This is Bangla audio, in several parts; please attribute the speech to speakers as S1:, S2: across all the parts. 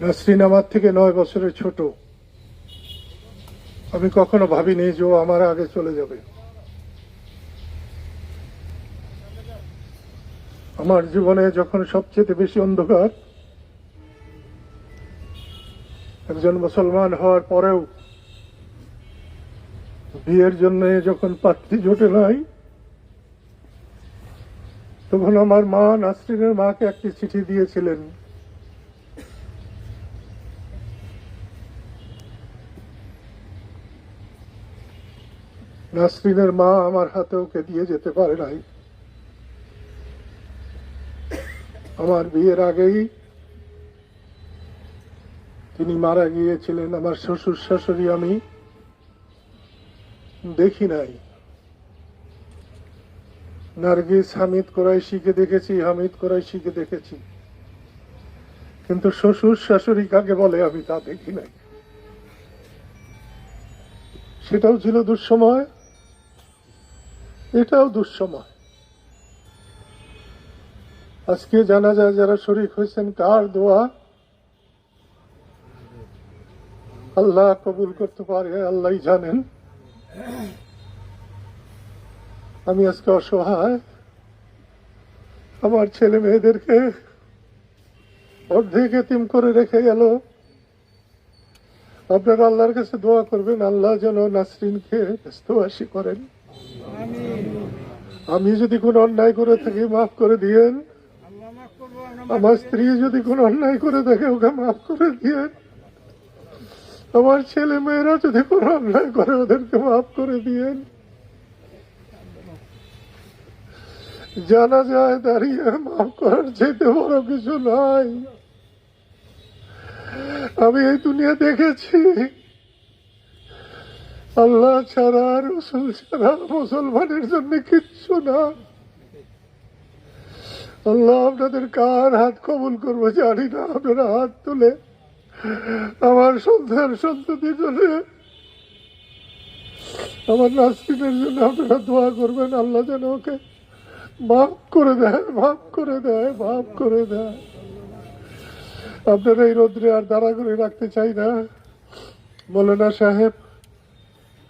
S1: নাসরিন আমার থেকে নয় বছরের ছোট। আমি কখনো ভাবিনি যে ও আমার আগে চলে যাবে। আমার জীবনে যখন সবচেয়ে বেশি অন্ধকার, একজন মুসলমান হওয়ার পরেও বিয়ের জন্য যখন পাত্রী জোটে নাই, তখন আমার মা নাসরিনের মাকে একটি চিঠি দিয়েছিলেন। নাসরিনের মা আমার হাতে ওকে দিয়ে যেতে পারে নাই। আমার বিয়ের আগেই তিনি মারা গিয়েছিলেন। আমার শ্বশুর শাশুড়ি আমি দেখি নাই। নার্গিস হামিদ কোরাইশিকে দেখেছি, হামিদ কোরাইশিকে দেখেছি। কিন্তু শ্বশুর শাশুড়ি কাকে বলে আমি তা দেখি নাই। সেটাও ছিল দুঃসময়। এটাও দুঃসময়। আজকে জানা যায় যারা শরীক হয়েছেন, কার দোয়া? আল্লাহ কবুল করতে পারে আল্লাহ জানেন। আমি আজকে অসহায়। আমার ছেলে মেয়েদেরকে অর্ধেক এতিম করে রেখে গেল। আপনারা আল্লাহর কাছে দোয়া করবেন, আল্লাহ যেন নাসরিনকে ব্যস্তবাসী করেন। আমি যদি কোনো অন্যায় করে থাকি, মাফ করে দিয়েন। আমার স্ত্রী যদি কোনো অন্যায় করে থাকে, ওকে মাফ করে দিয়েন। আমার ছেলে মেয়েরা যদি কোনো অন্যায় করে, ওদেরকে মাফ করে দিয়েন। জানা যায় দাঁড়িয়ে মাফ করার চাইতে বড় কিছু নাই। আমি এই দুনিয়া দেখেছি। আল্লাহ ছাড়া রসুল ছাড়া মুসলমানের জন্য কিচ্ছু না। আল্লাহ আপনাদের কার হাত কবুল করব জানি না। আপনারা হাত তুলে আমার সন্তান সন্ততির জন্য, আমার নাস্তিনের জন্য আপনারা দোয়া করবেন। আল্লাহ যেন ওকে মাফ করে দেয়, মাফ করে দেয়, মাফ করে দেয়। আপনারা এই রোদ্রে আর দাঁড়া করে রাখতে চাই না। মৌলানা সাহেব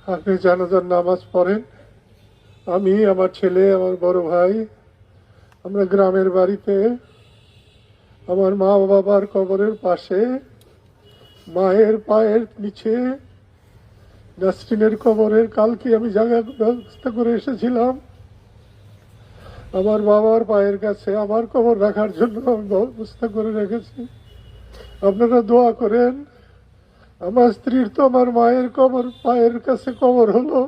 S1: আপনি জানাজার নামাজ পড়েন। আমি, আমার ছেলে, আমার বড় ভাই, আমরা গ্রামের বাড়িতে, আমার মা বাবার কবরের পাশে, মায়ের পায়ের নিচে, নাসরিনের কবরের কালকে আমি জায়গা ব্যবস্থা করে এসেছিলাম। আমার বাবার পায়ের কাছে আমার কবর রাখার জন্য আমি ব্যবস্থা করে রেখেছি। আপনারা দোয়া করেন। আমার স্ত্রীর তো আমার মায়ের কবর পায়ের কাছে কবর হলো।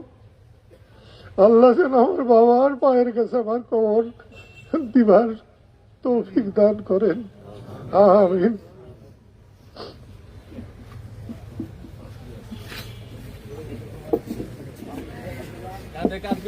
S1: আল্লাহ যেন আমার বাবার পায়ের কাছে আমার কবর দিবার তৌফিক দান করেন। আমিন।
S2: কাঁধে কাঁধ